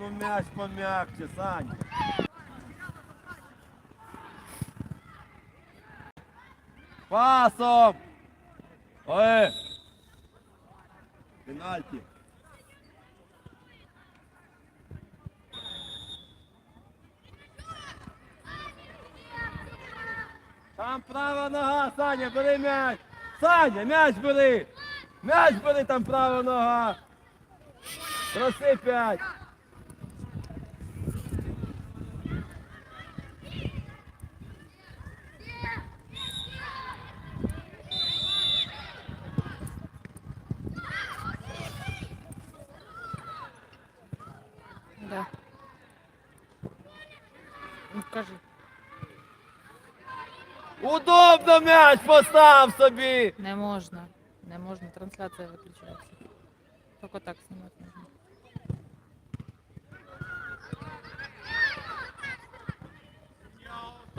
ну м'яч пом'якче, Саня. Пасом! Ой! Пенальті. Там права нога, Саня, бери м'яч. Саня, м'яч бери. М'яч бери, там права нога. Проси п'ять. Кажи. Удобно м'яч постав собі. Не можна. Не можна. Трансляція виключається. Тільки так знімати можна.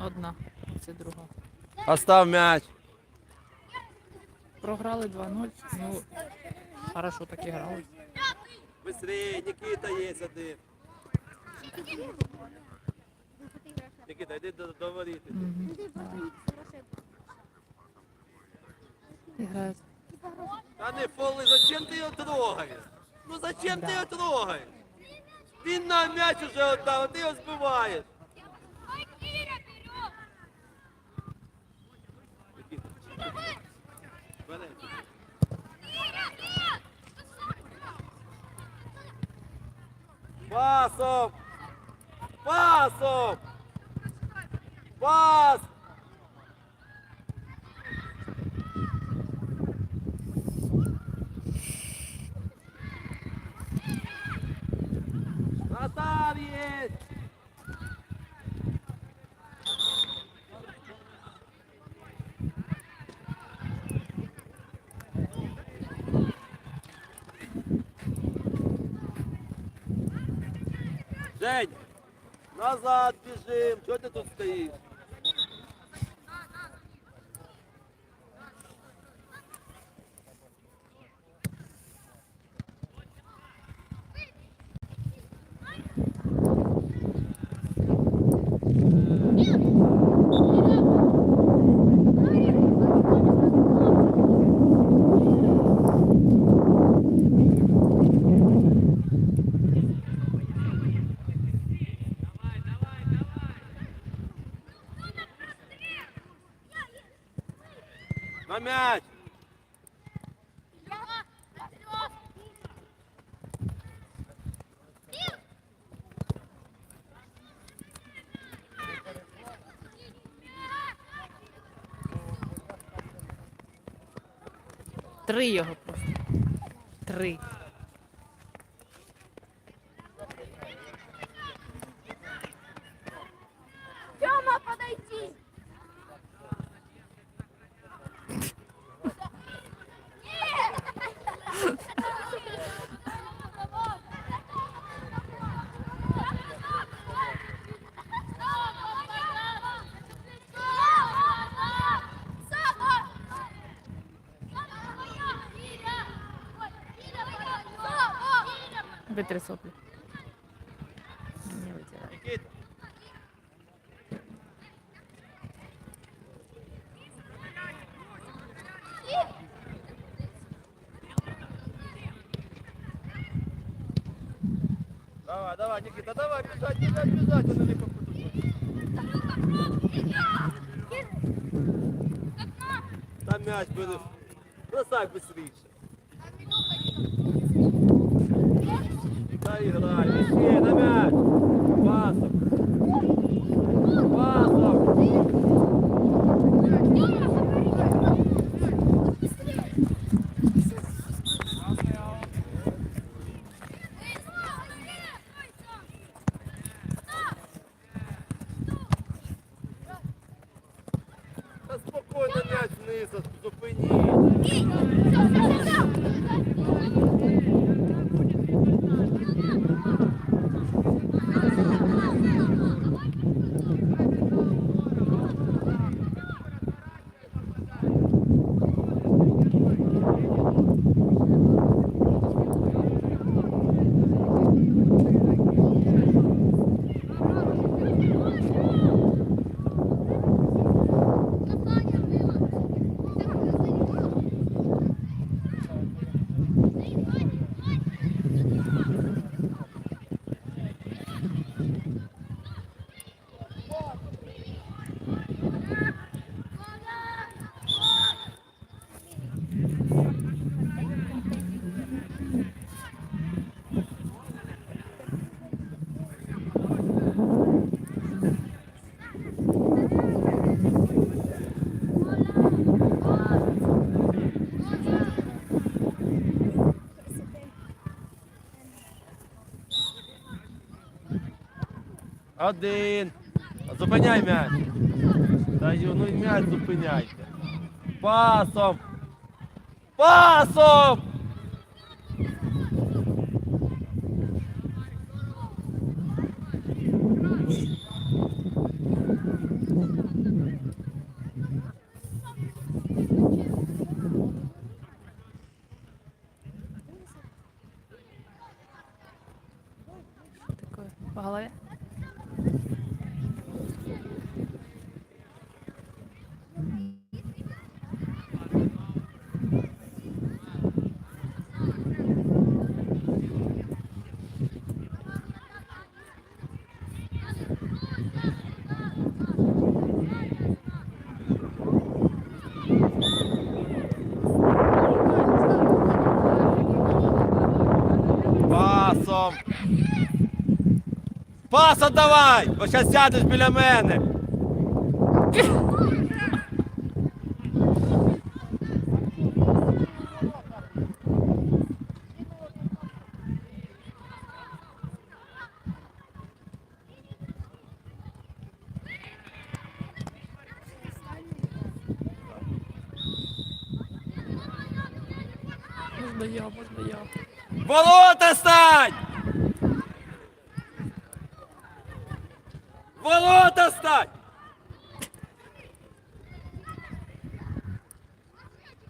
Одна. Це друга. Остав м'яч. Програли 2-0. Ну, хорошо так і грали. Быстрее, Никита є один. Никита, йди до, до воріт. Играют. Та не фоли, зачем ти його трогаєш? Ну зачем ти його трогаєш? Він на м'яч уже віддав, а ти його збиваєш. Бери. Пасом! Пасом! Пас! Есть! Жень, назад бежим, что ты тут стоишь? На мяч! Три його Витри соплі. Не. Никита! Давай, давай, Никита, давай, бежать, бежать, бежать, он не. Там мяч буде. Бросай быстрее. Та играй, Один. Зупиняй м'яч. Та ю, ну і м'яч зупиняйте. Пасом. Пасом! Пасом давай! Бо зараз сядеш біля мене. Можна я, можна я. Ворота стань! Ворота стань!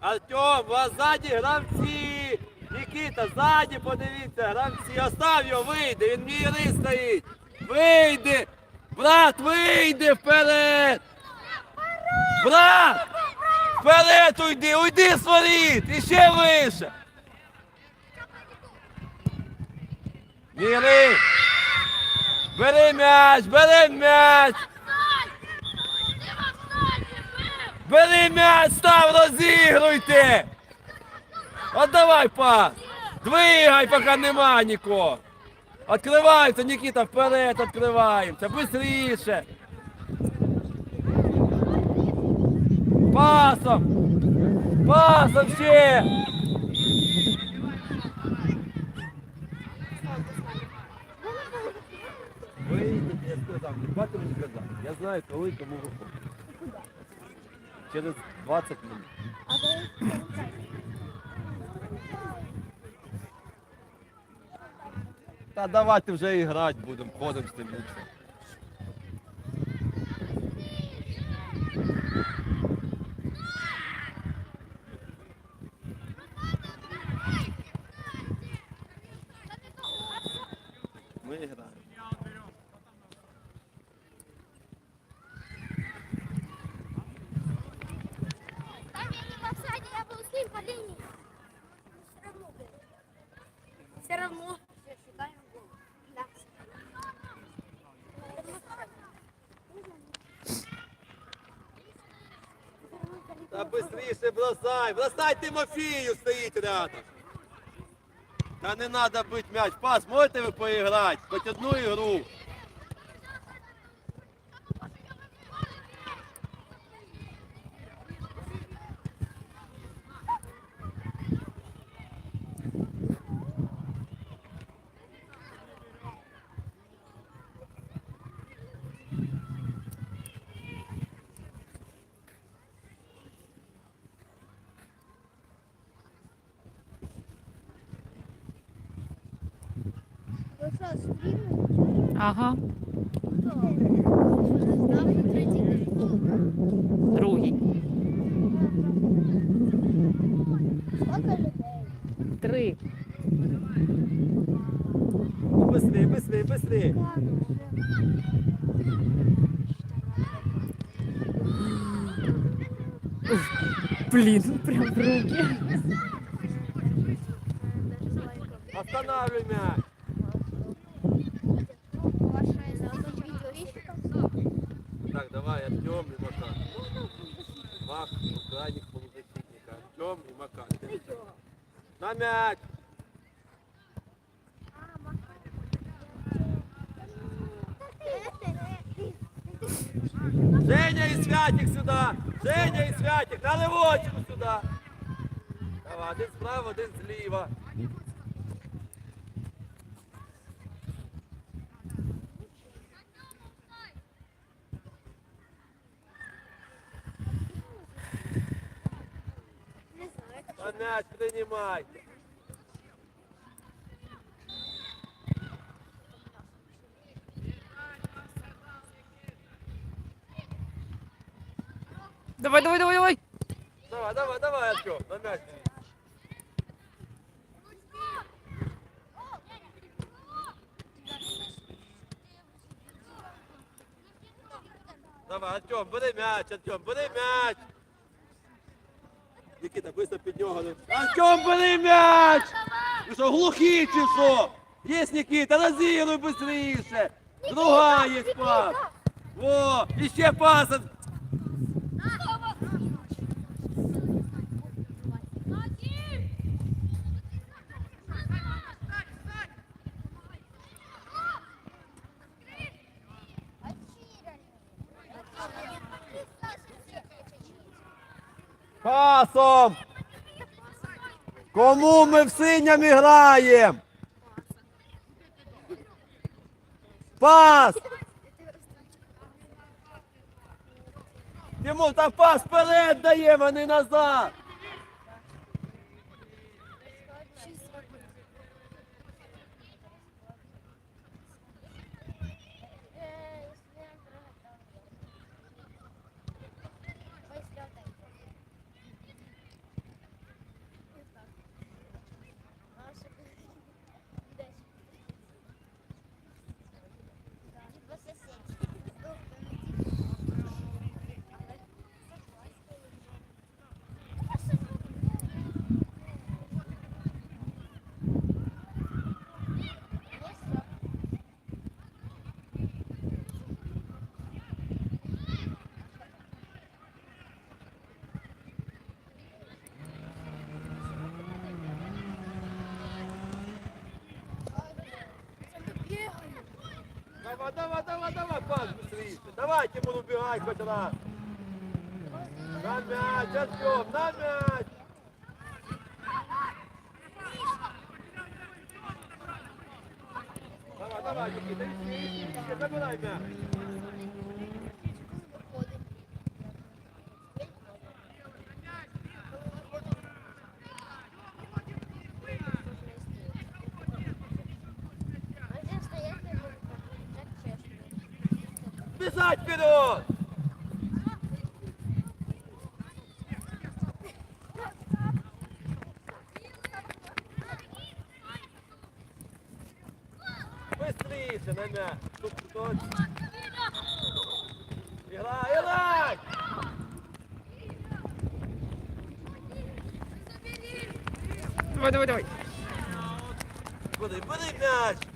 Артем, вас ззаді гравці! Нікіта, ззаді подивіться, гравці, остав його, вийди, він міри стоїть! Вийди! Брат, вийди вперед! Брат! Вперед уйди, уйди з воріт! І ще вище! Бери м'яч, бери м'яч! Бери м'яч, став, розігруйте! Отдавай пас! Двигай, поки нема нікого! Откривається, Нікіта, вперед відкриваємося, быстріше! Пасом! Пасом ще! Вийдіть, я сказав, не бати мені сказав. Я знаю, коли кому виходить. Через 20 минут. Та давайте вже і грати будемо, ходимо з тим м'ячем. Та быстріше бросай! Бросай Тимофію стоїть рядом! Та не треба бити м'яч. Пас, можете ви поіграти? Хоч одну ігру. Ага, Ставлю третий гол. другий. Сколько людей? Три. Быстрее, быстрее, быстрее. Ладно, уже. Блін, прям в руки. Останавливай м'яч. м'яч. Женя і святик сюда! Женя і святик! На левочку сюди! Давай, один справа, один зліва. Та м'яч! Давай, давай, давай, давай. Давай, давай, давай, Артем, на м'яч. Давай, Артем, бери м'яч, Артем, бери м'яч. Нікіта, быстро під нього. Артем, бери м'яч! Ви що, глухі чи що? Є Нікіта, розігруй быстріше. Друга є пас. Во, і ще пас. Пасом! Кому ми в синям граємо? Пас! Йому та пас вперед даємо, а не назад! Давай, давай, давай, давай, пас быстрее. Давай, Тимур, убегай хоть раз. На мяч, Артем, на мяч. Давай, давай, Никита, иди, иди, забирай мяч. Бежать вперед! Тут! Давай, давай, давай. Бери, бери мяч!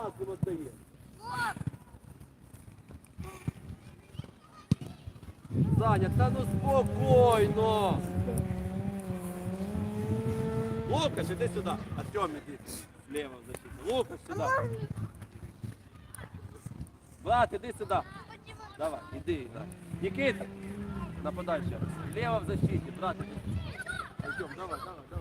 Красным отдаешь? Саня, та ну спокійно. Лукаш, іди сюди. Артем, іди зліва в защиту. Лукаш, сюди. Брат, іди сюди. Давай, іди, да. Никита, нападай раз. Лево в защиті, брат. Артем, давай, давай, давай.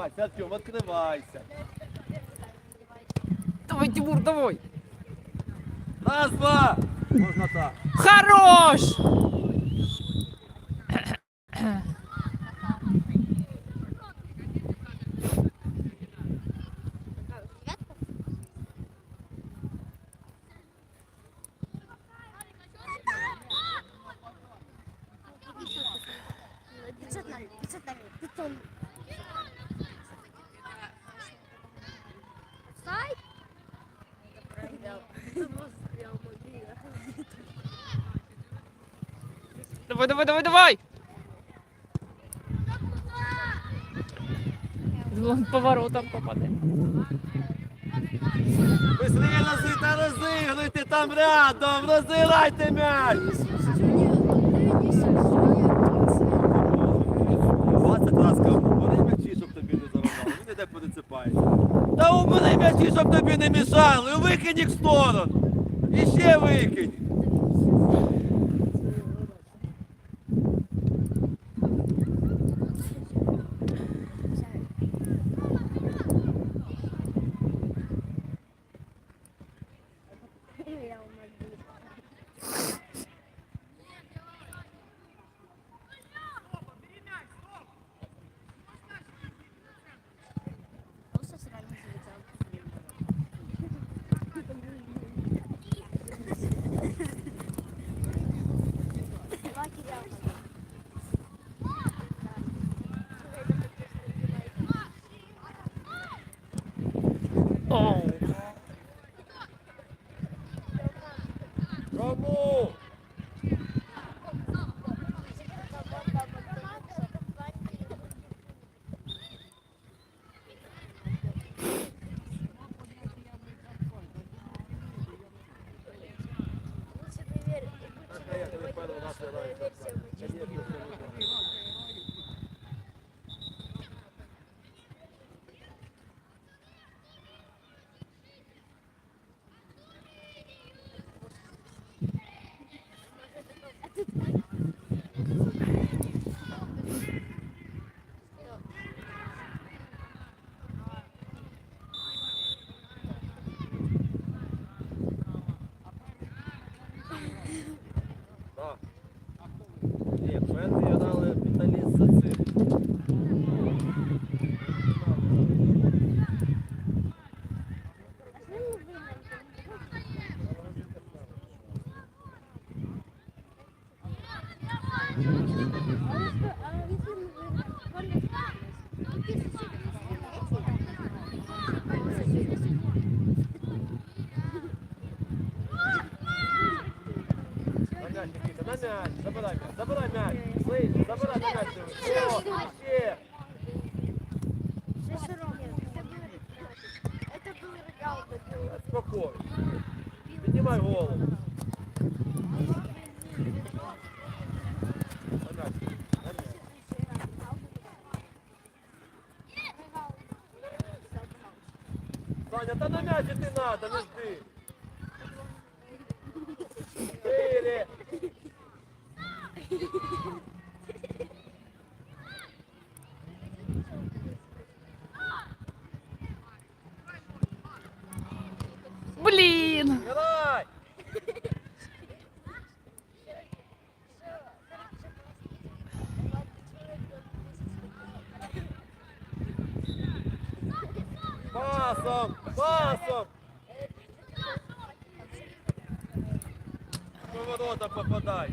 Відкривайся, Артем, открывайся. Давай, Тимур, давай. Раз, два. Можно так. Хорош! Давай, давай, давай, давай! Вон поворотом попаде. Быстрее носи та там рядом, розіграйте м'яч. 20 раз кажу, убери м'ячі, щоб тобі не заробляли. Він іде пересипається. Убери м'ячі, щоб тобі не мішали. Викинь їх в сторону. І ще викинь. за цим. Саня, та на м'яч ти надо, не жди. Чотири. Блін! Грай! Пасом! Пасом! Поворота попадай.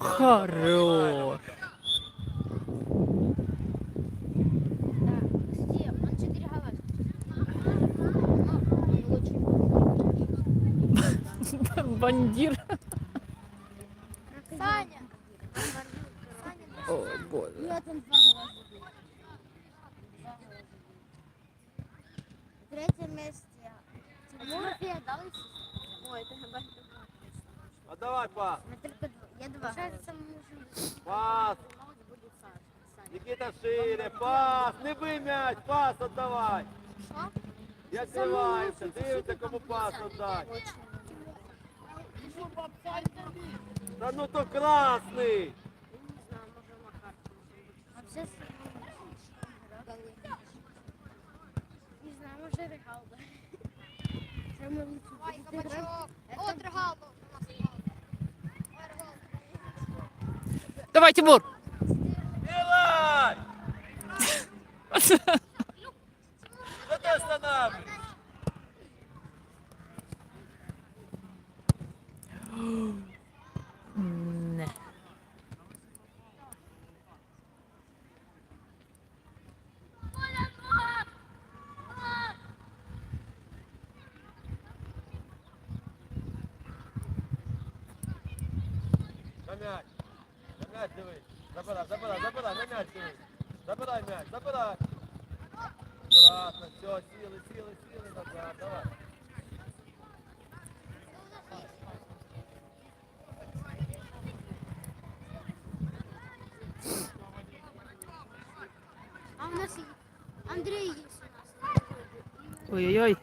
Хорош. Бандир. Саня. О, боже. Третье место. Тимур. Ой, это Отдавай, па. Я два. Кажется. Пас. Нікіта шире, пас, не бий м'яч, пас віддавай. Что? Я криваюся, дивіться, кому пас віддати. Та ну то красний. Не знаю, лучший. кабачок. О, Регалда. Давай, Тимур! Білай! Що ти останавливаєш? Не. На м'яч. На м'яч дивись. Забирай, забирай, забирай, на м'яч дивись. Забирай м'яч, забирай. Аккуратно, все, сіли, сіли, сіли назад, давай. А у нас и Андрей есть у нас. Ой-ой-ой.